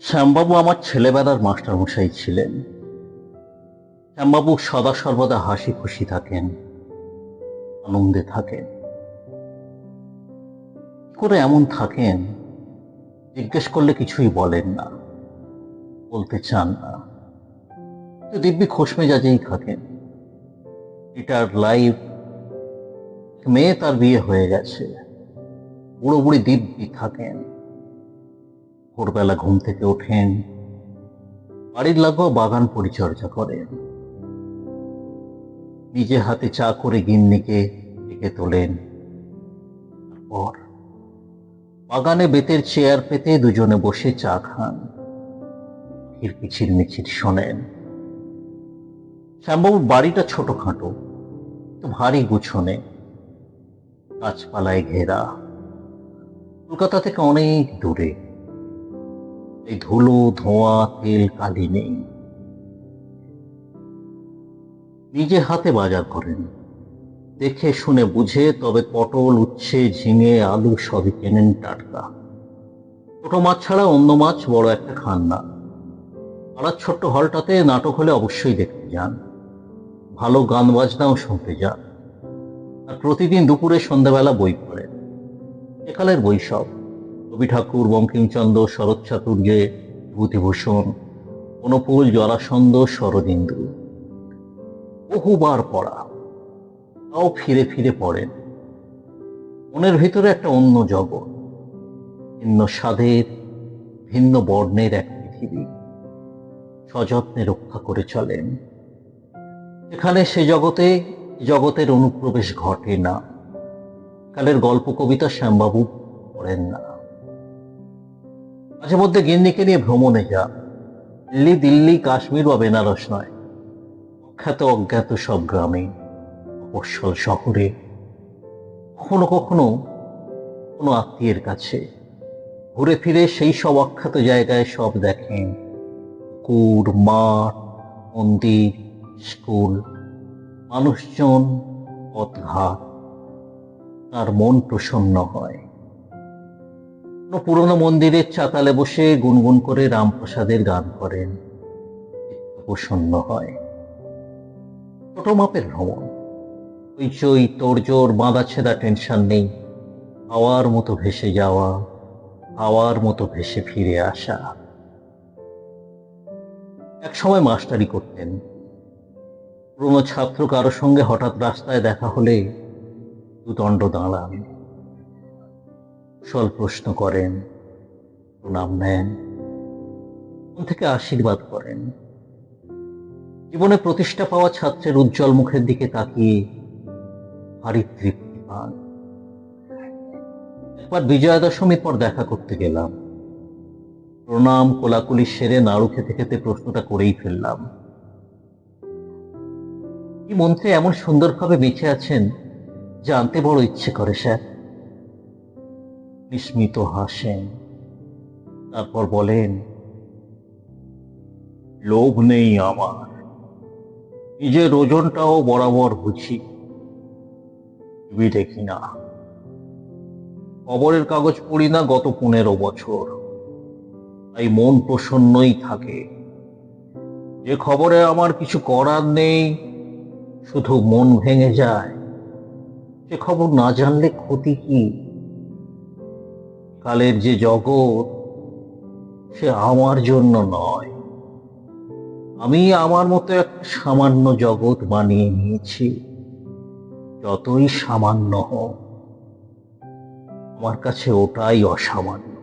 শ্যামবাবু আমার ছেলেবেলার মাস্টারমশাই ছিলেন। শ্যামবাবু সদা সর্বদা হাসি খুশি থাকেন, আনন্দে থাকেন। করে এমন থাকেন? জিজ্ঞেস করলে কিছুই বলেন না, বলতে চান না। দিব্যি খোশ মেজাজেই থাকেন। এটার লাইফ, মেয়ে তার বিয়ে হয়ে গেছে। বুড়ো বুড়ি দিব্যি থাকেন। ভোরবেলা ঘুম থেকে ওঠেন, বাড়ির লাগোয়া বাগান পরিচর্যা করেন। নিজে হাতে চা করে গিন্নিকে ডেকে তোলেন। তারপর বাগানে বেতের চেয়ার পেতে দুজনে বসে চা খান। কিরকিচির মিচির শোনেন। শ্যামবাবুর বাড়িটা ছোটখাটো ভারী গুছনে, গাছপালায় ঘেরা। কলকাতা থেকে অনেক দূরে। এই ধুলো, ধোঁয়া, তেল, কালি নেই। নিজে হাতে বাজার করেন। দেখে, শুনে, বুঝে, তবে পটল, উচ্ছে, ঝিঙে, আলু সবই কেনেন টাটকা। ছোট মাছ ছাড়া অন্য মাছ বড় একটা খান না। পাড়ার ছোট্ট হলটাতে নাটক হলে অবশ্যই দেখতে যান। ভালো গান বাজনাও শুনতে যান। আর প্রতিদিন দুপুরে সন্ধ্যাবেলা বই পড়েন। একালের বই সব রবি ঠাকুর, বঙ্কিমচন্দ্র, শরৎ চাতুর্যে বিভূতিভূষণ অনুকূল জরাসন্ধ শরদিন্দু। বহুবার পড়া, তাও ফিরে ফিরে পড়েন। মনের ভিতরে একটা অন্য জগৎ, ভিন্ন স্বাদের, ভিন্ন বর্ণের এক পৃথিবী। সযত্নে রক্ষা করে চলেন। এখানে সে জগতে, জগতের অনুপ্রবেশ ঘটে না। কালের গল্প কবিতা শ্যামবাবু পড়েন না। মাঝে মধ্যে গিন্নিকে নিয়ে ভ্রমণে যান। দিল্লি দিল্লি, কাশ্মীর বা বেনারস নয়। অখ্যাত অজ্ঞাত সব গ্রামে অপস্বল শহরে, কখনো কখনো কোনো আত্মীয়ের কাছে। ঘুরে ফিরে সেই সব অখ্যাত জায়গায় সব দেখেন। পুকুর, মাঠ, মন্দির, স্কুল, মানুষজন, পথঘাট। তার মন প্রসন্ন হয়। পুরনো মন্দিরের চাতালে বসে গুনগুন করে রামপ্রসাদের গান করেন। প্রসন্ন হয়। ছোট মাপের ভ্রমণ। হইচই, তোড়জোড় বাঁধা ছেঁড়া টেনশন নেই। হাওয়ার মতো ভেসে যাওয়া, হাওয়ার মতো ভেসে ফিরে আসা। এক সময় মাস্টারি করতেন। পুরনো ছাত্র কারও সঙ্গে হঠাৎ রাস্তায় দেখা হলে দুদণ্ড দাঁড়ান কুশল প্রশ্ন করেন, প্রণাম নেন থেকে আশীর্বাদ করেন। জীবনে প্রতিষ্ঠা পাওয়া ছাত্রের উজ্জ্বল মুখের দিকে তাকিয়ে ভারী তৃপ্তি পান। একবার বিজয়া দশমীর পর দেখা করতে গেলাম। প্রণাম কোলাকুলি সেরে নাড়ু খেতে খেতে প্রশ্নটা করেই ফেললাম। কি মন্ত্রী এমন সুন্দরভাবে বেঁচে আছেন জানতে বড় ইচ্ছে করে, স্যার। বিস্মিত হাসেন, তারপর বলেন, লোভ নেই আমার। নিজের ওজনটাও বরাবর বুঝি। টিভি দেখি না। খবরের কাগজ পড়ি না গত পনেরো বছর। তাই মন প্রসন্নই থাকে। যে খবরে আমার কিছু করার নেই, শুধু মন ভেঙে যায়। সে খবর না জানলে ক্ষতি কি? কালের যে জগৎ, সে আমার জন্য নয়। আমি আমার মতো এক সামান্য জগৎ বানিয়ে নিয়েছি, যতই সামান্য হোক। আমার কাছে ওটাই অসামান্য।